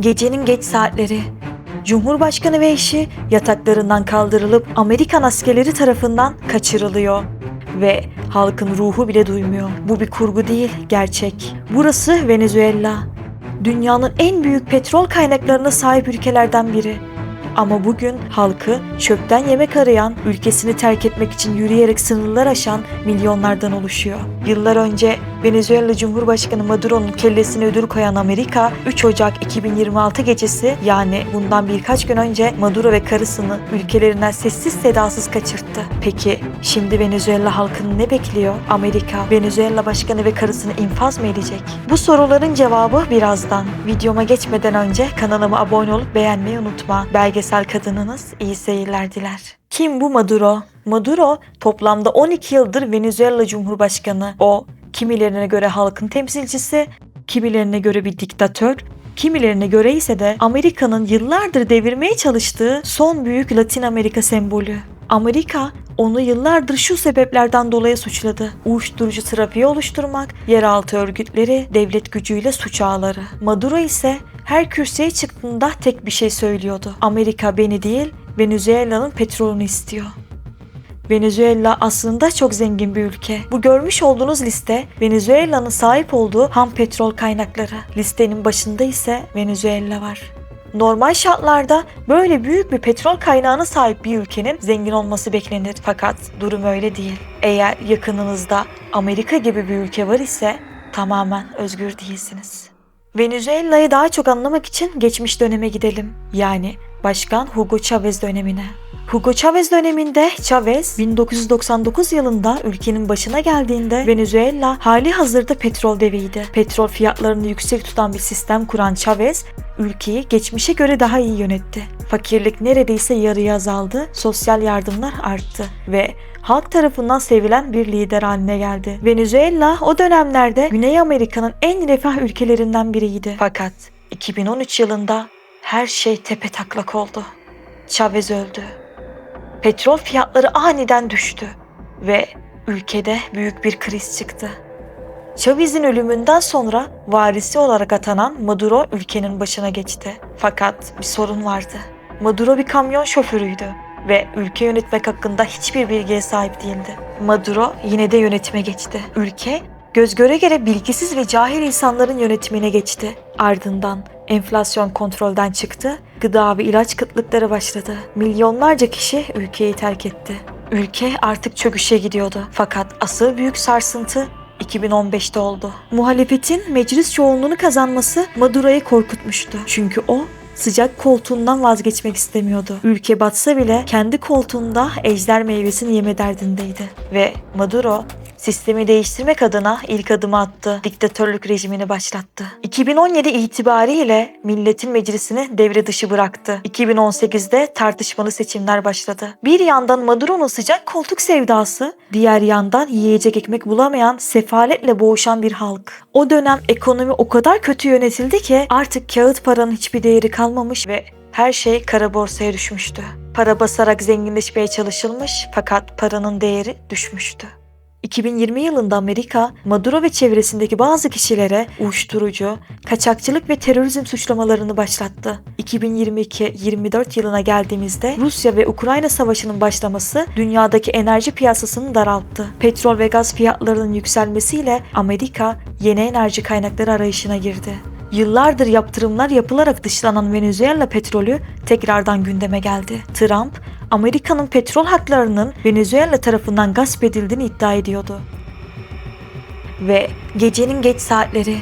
Gecenin geç saatleri. Cumhurbaşkanı ve eşi yataklarından kaldırılıp Amerikan askerleri tarafından kaçırılıyor. Ve halkın ruhu bile duymuyor. Bu bir kurgu değil, gerçek. Burası Venezuela. Dünyanın en büyük petrol kaynaklarına sahip ülkelerden biri. Ama bugün halkı çöpten yemek arayan, ülkesini terk etmek için yürüyerek sınırlar aşan milyonlardan oluşuyor. Yıllar önce Venezuela Cumhurbaşkanı Maduro'nun kellesine ödül koyan Amerika, 3 Ocak 2026 gecesi yani bundan birkaç gün önce Maduro ve karısını ülkelerinden sessiz sedasız kaçırttı. Peki şimdi Venezuela halkını ne bekliyor? Amerika, Venezuela Başkanı ve karısını infaz mı edecek? Bu soruların cevabı birazdan. Videoma geçmeden önce kanalıma abone olup beğenmeyi unutma. Belgesel kadınınız iyi seyirler diler. Kim bu Maduro? Maduro toplamda 12 yıldır Venezuela Cumhurbaşkanı. O kimilerine göre halkın temsilcisi, kimilerine göre bir diktatör, kimilerine göre ise de Amerika'nın yıllardır devirmeye çalıştığı son büyük Latin Amerika sembolü. Amerika onu yıllardır şu sebeplerden dolayı suçladı. Uyuşturucu trafiği oluşturmak, yeraltı örgütleri, devlet gücüyle suç ağları. Maduro ise her kürsüye çıktığında tek bir şey söylüyordu. Amerika beni değil, Venezuela'nın petrolünü istiyor. Venezuela aslında çok zengin bir ülke. Bu görmüş olduğunuz liste Venezuela'nın sahip olduğu ham petrol kaynakları. Listenin başında ise Venezuela var. Normal şartlarda böyle büyük bir petrol kaynağına sahip bir ülkenin zengin olması beklenir. Fakat durum öyle değil. Eğer yakınınızda Amerika gibi bir ülke var ise tamamen özgür değilsiniz. Venezuela'yı daha çok anlamak için geçmiş döneme gidelim. Yani Başkan Hugo Chavez dönemine. Hugo Chavez döneminde Chavez 1999 yılında ülkenin başına geldiğinde Venezuela hali hazırda petrol deviydi. Petrol fiyatlarını yüksek tutan bir sistem kuran Chavez ülkeyi geçmişe göre daha iyi yönetti. Fakirlik neredeyse yarıya azaldı, sosyal yardımlar arttı ve halk tarafından sevilen bir lider haline geldi. Venezuela o dönemlerde Güney Amerika'nın en refah ülkelerinden biriydi. Fakat 2013 yılında her şey tepe taklak oldu. Chavez öldü. Petrol fiyatları aniden düştü ve ülkede büyük bir kriz çıktı. Chavez'in ölümünden sonra varisi olarak atanan Maduro ülkenin başına geçti. Fakat bir sorun vardı. Maduro bir kamyon şoförüydü ve ülke yönetmek hakkında hiçbir bilgiye sahip değildi. Maduro yine de yönetime geçti. Ülke göz göre göre bilgisiz ve cahil insanların yönetimine geçti. Ardından enflasyon kontrolden çıktı, gıda ve ilaç kıtlıkları başladı. Milyonlarca kişi ülkeyi terk etti. Ülke artık çöküşe gidiyordu. Fakat asıl büyük sarsıntı 2015'te oldu. Muhalefetin meclis çoğunluğunu kazanması Maduro'yu korkutmuştu. Çünkü o sıcak koltuğundan vazgeçmek istemiyordu. Ülke batsa bile kendi koltuğunda ejder meyvesini yeme derdindeydi. Ve Maduro sistemi değiştirmek adına ilk adımı attı. Diktatörlük rejimini başlattı. 2017 itibariyle milletin meclisini devre dışı bıraktı. 2018'de tartışmalı seçimler başladı. Bir yandan Maduro'nun sıcak koltuk sevdası, diğer yandan yiyecek ekmek bulamayan, sefaletle boğuşan bir halk. O dönem ekonomi o kadar kötü yönetildi ki artık kağıt paranın hiçbir değeri kalmamış ve her şey kara borsaya düşmüştü. Para basarak zenginleşmeye çalışılmış fakat paranın değeri düşmüştü. 2020 yılında Amerika, Maduro ve çevresindeki bazı kişilere uyuşturucu, kaçakçılık ve terörizm suçlamalarını başlattı. 2022-24 yılına geldiğimizde Rusya ve Ukrayna savaşının başlaması dünyadaki enerji piyasasını daralttı. Petrol ve gaz fiyatlarının yükselmesiyle Amerika yeni enerji kaynakları arayışına girdi. Yıllardır yaptırımlar yapılarak dışlanan Venezuela petrolü tekrardan gündeme geldi. Trump, Amerika'nın petrol haklarının Venezuela tarafından gasp edildiğini iddia ediyordu. Ve gecenin geç saatleri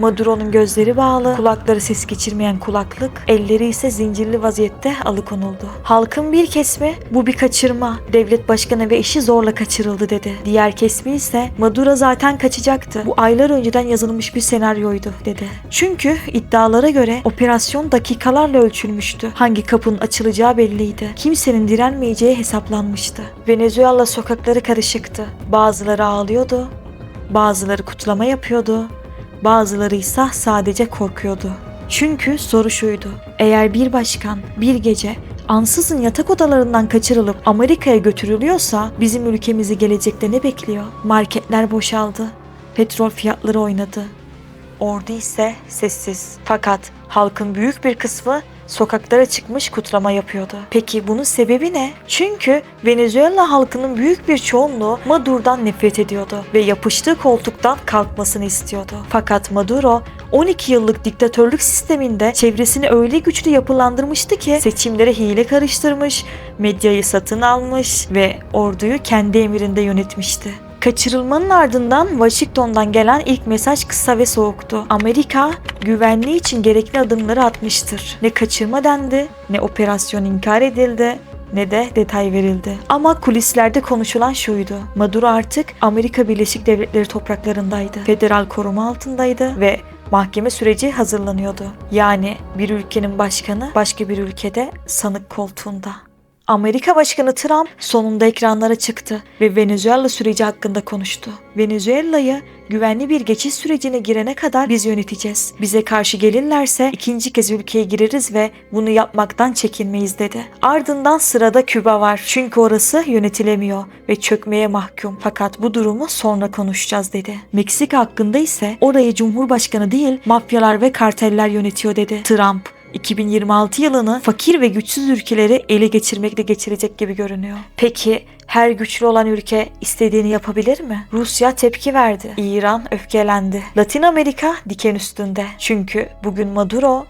Maduro'nun gözleri bağlı, kulakları ses geçirmeyen kulaklık, elleri ise zincirli vaziyette alıkonuldu. Halkın bir kesmi bu bir kaçırma, devlet başkanı ve eşi zorla kaçırıldı dedi. Diğer kesmi ise Maduro zaten kaçacaktı. Bu aylar önceden yazılmış bir senaryoydu dedi. Çünkü iddialara göre operasyon dakikalarla ölçülmüştü. Hangi kapının açılacağı belliydi. Kimsenin direnmeyeceği hesaplanmıştı. Venezuela sokakları karışıktı. Bazıları ağlıyordu, bazıları kutlama yapıyordu, Bazıları ise sadece korkuyordu. Çünkü soru şuydu. Eğer bir başkan bir gece ansızın yatak odalarından kaçırılıp Amerika'ya götürülüyorsa bizim ülkemizi gelecekte ne bekliyor? Marketler boşaldı. Petrol fiyatları oynadı. ordu ise sessiz. Fakat halkın büyük bir kısmı sokaklara çıkmış kutlama yapıyordu. Peki bunun sebebi ne? Çünkü Venezuela halkının büyük bir çoğunluğu Maduro'dan nefret ediyordu ve yapıştığı koltuktan kalkmasını istiyordu. Fakat Maduro 12 yıllık diktatörlük sisteminde çevresini öyle güçlü yapılandırmıştı ki seçimlere hile karıştırmış, medyayı satın almış ve orduyu kendi emrinde yönetmişti. Kaçırılmanın ardından Washington'dan gelen ilk mesaj kısa ve soğuktu. Amerika güvenliği için gerekli adımları atmıştır. Ne kaçırma dendi, ne operasyon inkar edildi, ne de detay verildi. Ama kulislerde konuşulan şuydu. Maduro artık Amerika Birleşik Devletleri topraklarındaydı. Federal koruma altındaydı ve mahkeme süreci hazırlanıyordu. Yani bir ülkenin başkanı başka bir ülkede sanık koltuğunda. Amerika Başkanı Trump sonunda ekranlara çıktı ve Venezuela süreci hakkında konuştu. Venezuela'yı güvenli bir geçiş sürecine girene kadar biz yöneteceğiz. Bize karşı gelirlerse ikinci kez ülkeye gireriz ve bunu yapmaktan çekinmeyiz dedi. Ardından sırada Küba var. Çünkü orası yönetilemiyor ve çökmeye mahkum. Fakat bu durumu sonra konuşacağız dedi. Meksika hakkında ise orayı Cumhurbaşkanı değil mafyalar ve karteller yönetiyor dedi. Trump 2026 yılını fakir ve güçsüz ülkeleri ele geçirmekle geçirecek gibi görünüyor. Peki her güçlü olan ülke istediğini yapabilir mi? Rusya tepki verdi. İran öfkelendi. Latin Amerika diken üstünde. Çünkü bugün Maduro,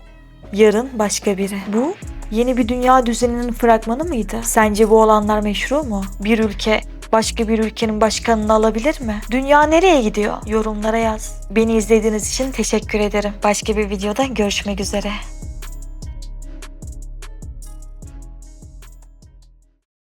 yarın başka biri. Bu yeni bir dünya düzeninin fragmanı mıydı? Sence bu olanlar meşru mu? Bir ülke başka bir ülkenin başkanını alabilir mi? Dünya nereye gidiyor? Yorumlara yaz. Beni izlediğiniz için teşekkür ederim. Başka bir videoda görüşmek üzere.